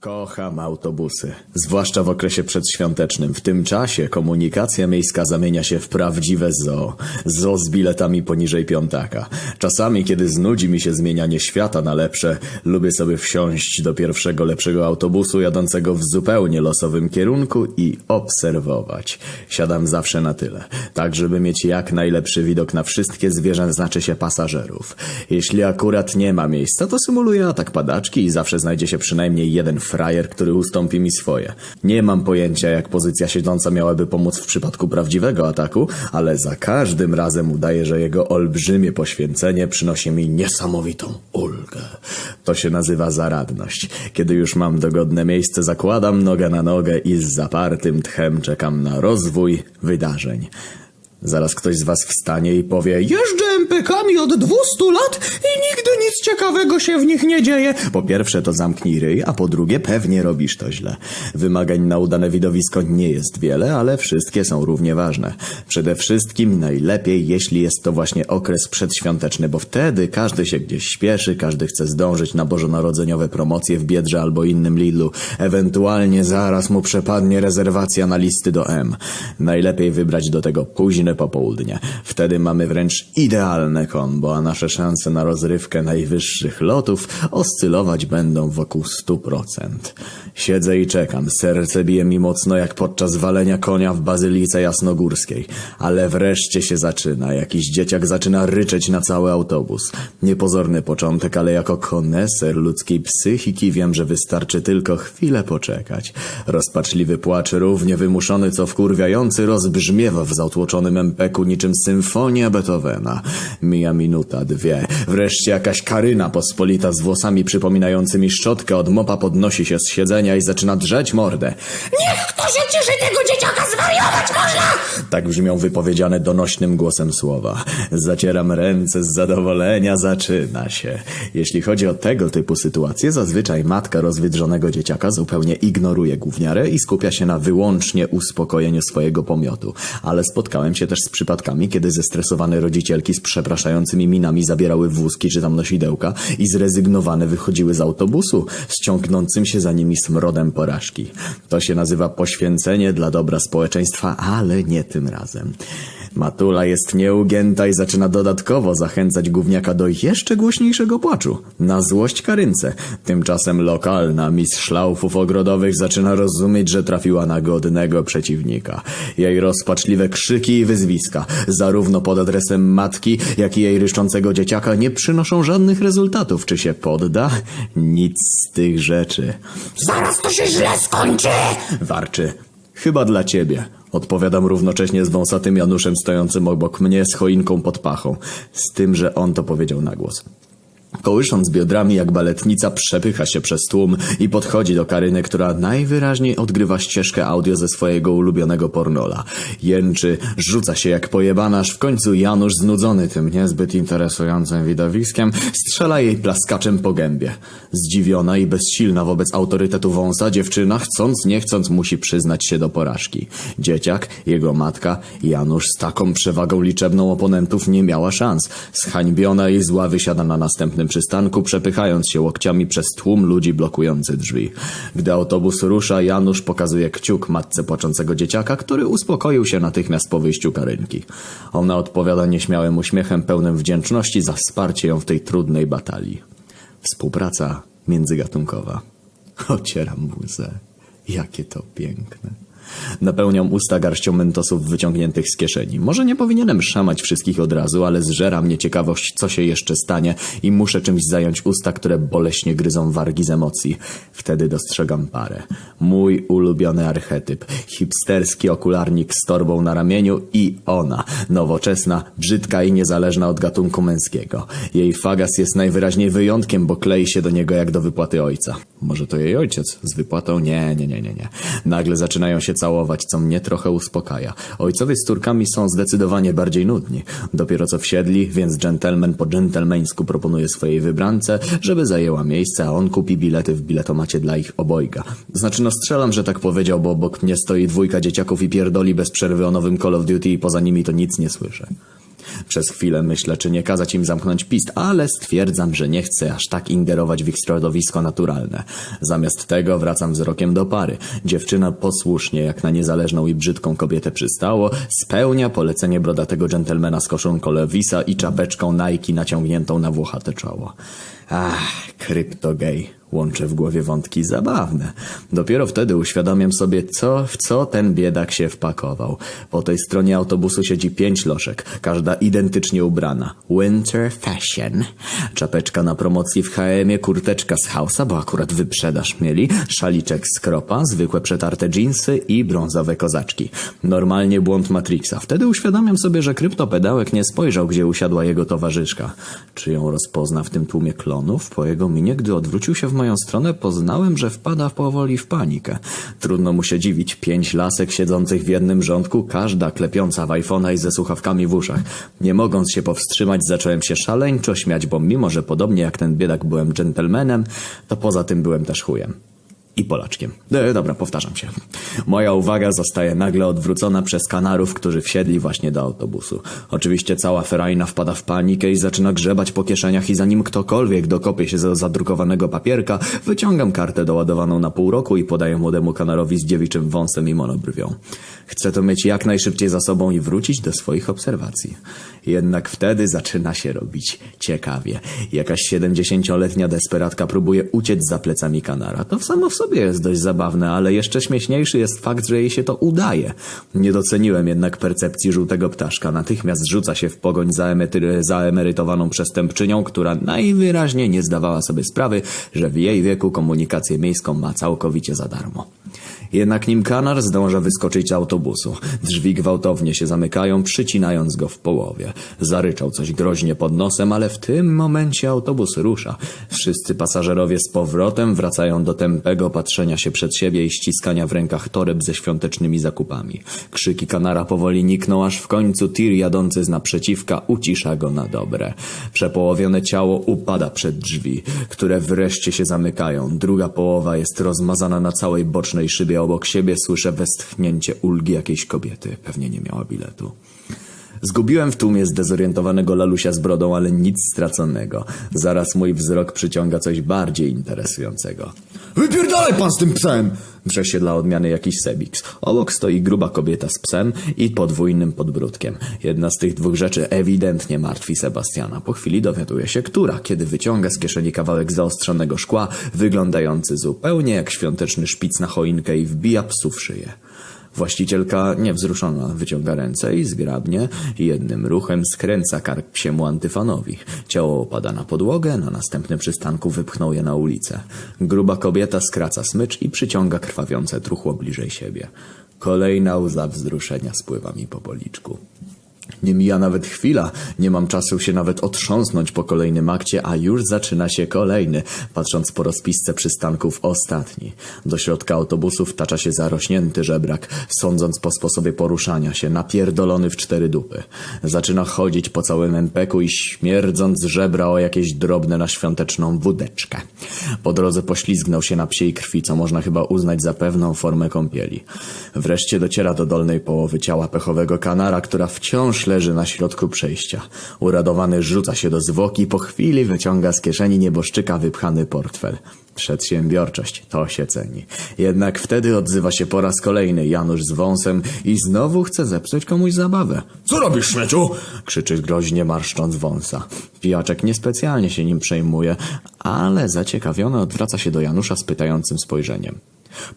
Kocham autobusy, zwłaszcza w okresie przedświątecznym. W tym czasie komunikacja miejska zamienia się w prawdziwe zoo. Zoo z biletami poniżej piątaka. Czasami, kiedy znudzi mi się zmienianie świata na lepsze, lubię sobie wsiąść do pierwszego lepszego autobusu jadącego w zupełnie losowym kierunku i obserwować. Siadam zawsze na tyle, tak żeby mieć jak najlepszy widok na wszystkie zwierzę, znaczy się pasażerów. Jeśli akurat nie ma miejsca, to symuluję atak padaczki i zawsze znajdzie się przynajmniej jeden frajer, który ustąpi mi swoje. Nie mam pojęcia, jak pozycja siedząca miałaby pomóc w przypadku prawdziwego ataku, ale za każdym razem udaje, że jego olbrzymie poświęcenie przynosi mi niesamowitą ulgę. To się nazywa zaradność. Kiedy już mam dogodne miejsce, zakładam nogę na nogę i z zapartym tchem czekam na rozwój wydarzeń. Zaraz ktoś z was wstanie i powie Jeżdżę MPK-ami od 200 lat i nigdy nic ciekawego się w nich nie dzieje. Po pierwsze to zamknij ryj, a po drugie pewnie robisz to źle. Wymagań na udane widowisko nie jest wiele, ale wszystkie są równie ważne. Przede wszystkim najlepiej, jeśli jest to właśnie okres przedświąteczny, bo wtedy każdy się gdzieś śpieszy, każdy chce zdążyć na bożonarodzeniowe promocje w Biedrze albo innym Lidlu. Ewentualnie zaraz mu przepadnie rezerwacja na listy do M. Najlepiej wybrać do tego późne popołudnie. Wtedy mamy wręcz idealne kombo, a nasze szanse na rozrywkę najwyższych lotów oscylować będą wokół 100%. Siedzę i czekam. Serce bije mi mocno jak podczas walenia konia w bazylice jasnogórskiej. Ale wreszcie się zaczyna. Jakiś dzieciak zaczyna ryczeć na cały autobus. Niepozorny początek, ale jako koneser ludzkiej psychiki wiem, że wystarczy tylko chwilę poczekać. Rozpaczliwy płacz, równie wymuszony co wkurwiający, rozbrzmiewa w zautłoczonym empeku niczym symfonia Beethovena. Mija minuta, dwie. Wreszcie jakaś karyna pospolita z włosami przypominającymi szczotkę od mopa podnosi się z siedzenia i zaczyna drzeć mordę. Niech kto się cieszy tego dzieciaka zwariować można! Tak brzmią wypowiedziane donośnym głosem słowa. Zacieram ręce z zadowolenia, zaczyna się. Jeśli chodzi o tego typu sytuacje, zazwyczaj matka rozwydrzonego dzieciaka zupełnie ignoruje gówniarę i skupia się na wyłącznie uspokojeniu swojego pomiotu. Ale spotkałem się też z przypadkami, kiedy zestresowane rodzicielki z przepraszającymi minami zabierały wózki czy tam nosidełka i zrezygnowane wychodziły z autobusu z ciągnącym się za nimi smrodem porażki. To się nazywa poświęcenie dla dobra społeczeństwa, ale nie tym razem. Matula jest nieugięta i zaczyna dodatkowo zachęcać gówniaka do jeszcze głośniejszego płaczu. Na złość Karynce. Tymczasem lokalna miss szlaufów ogrodowych zaczyna rozumieć, że trafiła na godnego przeciwnika. Jej rozpaczliwe krzyki i wyzwiska, zarówno pod adresem matki, jak i jej ryszczącego dzieciaka, nie przynoszą żadnych rezultatów. Czy się podda? Nic z tych rzeczy. Zaraz to się źle skończy! Warczy. Chyba dla ciebie. Odpowiadam równocześnie z wąsatym Januszem stojącym obok mnie z choinką pod pachą. Z tym, że on to powiedział na głos. Kołysząc biodrami jak baletnica przepycha się przez tłum i podchodzi do Karyny, która najwyraźniej odgrywa ścieżkę audio ze swojego ulubionego pornola. Jęczy, rzuca się jak pojebana, aż w końcu Janusz znudzony tym niezbyt interesującym widowiskiem strzela jej plaskaczem po gębie. Zdziwiona i bezsilna wobec autorytetu wąsa dziewczyna chcąc nie chcąc musi przyznać się do porażki. Dzieciak, jego matka, Janusz z taką przewagą liczebną oponentów nie miała szans. Zhańbiona i zła wysiada na następnym przystanku, przepychając się łokciami przez tłum ludzi blokujący drzwi. Gdy autobus rusza, Janusz pokazuje kciuk matce płaczącego dzieciaka, który uspokoił się natychmiast po wyjściu Karynki. Ona odpowiada nieśmiałym uśmiechem pełnym wdzięczności za wsparcie ją w tej trudnej batalii. Współpraca międzygatunkowa. Ocieram łzę. Jakie to piękne. Napełniam usta garścią mentosów wyciągniętych z kieszeni. Może nie powinienem szamać wszystkich od razu, ale zżera mnie ciekawość, co się jeszcze stanie i muszę czymś zająć usta, które boleśnie gryzą wargi z emocji. Wtedy dostrzegam parę. Mój ulubiony archetyp. Hipsterski okularnik z torbą na ramieniu i ona. Nowoczesna, brzydka i niezależna od gatunku męskiego. Jej fagas jest najwyraźniej wyjątkiem, bo klei się do niego jak do wypłaty ojca. Może to jej ojciec z wypłatą? Nie, nie, nie, nie, nie. Nagle zaczynają się całować, co mnie trochę uspokaja. Ojcowie z córkami są zdecydowanie bardziej nudni. Dopiero co wsiedli, więc dżentelmen po dżentelmeńsku proponuje swojej wybrance, żeby zajęła miejsce, a on kupi bilety w biletomacie dla ich obojga. Znaczy no strzelam, że tak powiedział, bo obok mnie stoi dwójka dzieciaków i pierdoli bez przerwy o nowym Call of Duty i poza nimi to nic nie słyszę. Przez chwilę myślę, czy nie kazać im zamknąć pist, ale stwierdzam, że nie chcę aż tak ingerować w ich środowisko naturalne. Zamiast tego wracam wzrokiem do pary. Dziewczyna posłusznie, jak na niezależną i brzydką kobietę przystało, spełnia polecenie brodatego dżentelmena z koszulką Lewisa i czapeczką Nike naciągniętą na włochate czoło. Ach, kryptogej. Łączę w głowie wątki zabawne. Dopiero wtedy uświadomiam sobie, co, w co ten biedak się wpakował. Po tej stronie autobusu siedzi pięć loszek, każda identycznie ubrana. Winter fashion. Czapeczka na promocji w H&M, kurteczka z Hausa, bo akurat wyprzedaż mieli, szaliczek z kropa, zwykłe przetarte dżinsy i brązowe kozaczki. Normalnie błąd Matrixa. Wtedy uświadamiam sobie, że kryptopedałek nie spojrzał, gdzie usiadła jego towarzyszka. Czy ją rozpozna w tym tłumie klonów? Po jego minie, gdy odwrócił się w moją stronę, poznałem, że wpada powoli w panikę. Trudno mu się dziwić. Pięć lasek siedzących w jednym rządku, każda klepiąca w iPhone'a i ze słuchawkami w uszach. Nie mogąc się powstrzymać, zacząłem się szaleńczo śmiać, bo mimo, że podobnie jak ten biedak byłem dżentelmenem, to poza tym byłem też chujem. I Polaczkiem. E, dobra, powtarzam się. Moja uwaga zostaje nagle odwrócona przez kanarów, którzy wsiedli właśnie do autobusu. Oczywiście cała ferajna wpada w panikę i zaczyna grzebać po kieszeniach i zanim ktokolwiek dokopie się do zadrukowanego papierka, wyciągam kartę doładowaną na pół roku i podaję młodemu kanarowi z dziewiczym wąsem i monobrwią. Chcę to mieć jak najszybciej za sobą i wrócić do swoich obserwacji. Jednak wtedy zaczyna się robić ciekawie. Jakaś siedemdziesięcioletnia desperatka próbuje uciec za plecami kanara. To samo w sobie jest dość zabawne, ale jeszcze śmieszniejszy jest fakt, że jej się to udaje. Nie doceniłem jednak percepcji żółtego ptaszka. Natychmiast rzuca się w pogoń za, za emerytowaną przestępczynią, która najwyraźniej nie zdawała sobie sprawy, że w jej wieku komunikację miejską ma całkowicie za darmo. Jednak nim kanar zdąża wyskoczyć z autobusu. Drzwi gwałtownie się zamykają, przycinając go w połowie. Zaryczał coś groźnie pod nosem, ale w tym momencie autobus rusza. Wszyscy pasażerowie z powrotem wracają do tępego patrzenia się przed siebie i ściskania w rękach toreb ze świątecznymi zakupami. Krzyki kanara powoli nikną, aż w końcu tir jadący z naprzeciwka ucisza go na dobre. Przepołowione ciało upada przed drzwi, które wreszcie się zamykają. Druga połowa jest rozmazana na całej bocznej szybie obok siebie. Słyszę westchnięcie ulgi jakiejś kobiety. Pewnie nie miała biletu. Zgubiłem w tłumie zdezorientowanego lalusia z brodą, ale nic straconego. Zaraz mój wzrok przyciąga coś bardziej interesującego. Wypierdalaj pan z tym psem! Drze się dla odmiany jakiś Sebix. Obok stoi gruba kobieta z psem i podwójnym podbródkiem. Jedna z tych dwóch rzeczy ewidentnie martwi Sebastiana. Po chwili dowiaduje się, która, kiedy wyciąga z kieszeni kawałek zaostrzonego szkła, wyglądający zupełnie jak świąteczny szpic na choinkę i wbija psu w szyję. Właścicielka niewzruszona wyciąga ręce i zgrabnie jednym ruchem skręca kark psiemu antyfanowi. Ciało opada na podłogę, na następnym przystanku wypchnął je na ulicę. Gruba kobieta skraca smycz i przyciąga krwawiące truchło bliżej siebie. Kolejna łza wzruszenia spływa mi po policzku. Nie mija nawet chwila, nie mam czasu się nawet otrząsnąć po kolejnym akcie, a już zaczyna się kolejny, patrząc po rozpisce przystanków ostatni. Do środka autobusu wtacza się zarośnięty żebrak, sądząc po sposobie poruszania się, napierdolony w cztery dupy. Zaczyna chodzić po całym empeku i śmierdząc żebra o jakieś drobne na świąteczną wódeczkę. Po drodze poślizgnął się na psiej krwi, co można chyba uznać za pewną formę kąpieli. Wreszcie dociera do dolnej połowy ciała pechowego kanara, która wciąż leży na środku przejścia. Uradowany rzuca się do zwłoki i po chwili wyciąga z kieszeni nieboszczyka wypchany portfel. Przedsiębiorczość, to się ceni. Jednak wtedy odzywa się po raz kolejny Janusz z wąsem i znowu chce zepsuć komuś zabawę. Co robisz, śmieciu? Krzyczy groźnie marszcząc wąsa. Pijaczek niespecjalnie się nim przejmuje, ale zaciekawiony odwraca się do Janusza z pytającym spojrzeniem.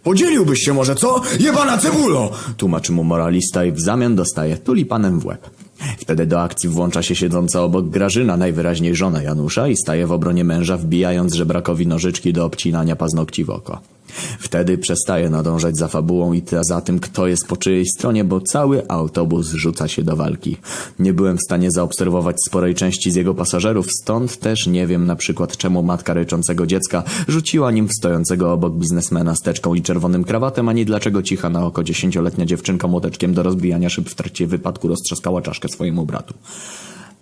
Podzieliłbyś się może, co? Jebana cebulo! Tłumaczy mu moralista i w zamian dostaje tulipanem w łeb. Wtedy do akcji włącza się siedząca obok Grażyna, najwyraźniej żona Janusza i staje w obronie męża, wbijając żebrakowi nożyczki do obcinania paznokci w oko. Wtedy przestaje nadążać za fabułą i za tym, kto jest po czyjej stronie, bo cały autobus rzuca się do walki. Nie byłem w stanie zaobserwować sporej części z jego pasażerów, stąd też nie wiem na przykład czemu matka ryczącego dziecka rzuciła nim w stojącego obok biznesmena z teczką i czerwonym krawatem, ani dlaczego cicha na oko dziesięcioletnia dziewczynka młoteczkiem do rozbijania szyb w trakcie wypadku roztrzaskała czaszkę swojemu bratu.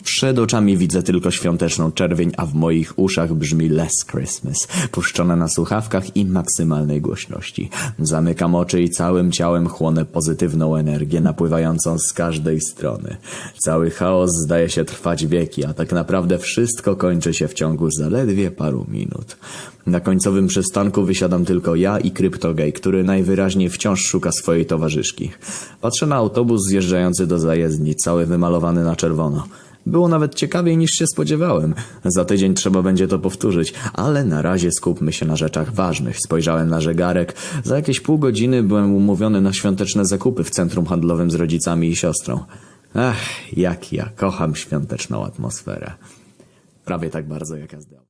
Przed oczami widzę tylko świąteczną czerwień, a w moich uszach brzmi Last Christmas, puszczone na słuchawkach i maksymalnej głośności. Zamykam oczy i całym ciałem chłonę pozytywną energię napływającą z każdej strony. Cały chaos zdaje się trwać wieki, a tak naprawdę wszystko kończy się w ciągu zaledwie paru minut. Na końcowym przystanku wysiadam tylko ja i Kryptogej, który najwyraźniej wciąż szuka swojej towarzyszki. Patrzę na autobus zjeżdżający do zajezdni, cały wymalowany na czerwono. Było nawet ciekawiej niż się spodziewałem. Za tydzień trzeba będzie to powtórzyć, ale na razie skupmy się na rzeczach ważnych. Spojrzałem na zegarek. Za jakieś pół godziny byłem umówiony na świąteczne zakupy w centrum handlowym z rodzicami i siostrą. Ach, jak ja kocham świąteczną atmosferę. Prawie tak bardzo jak ja.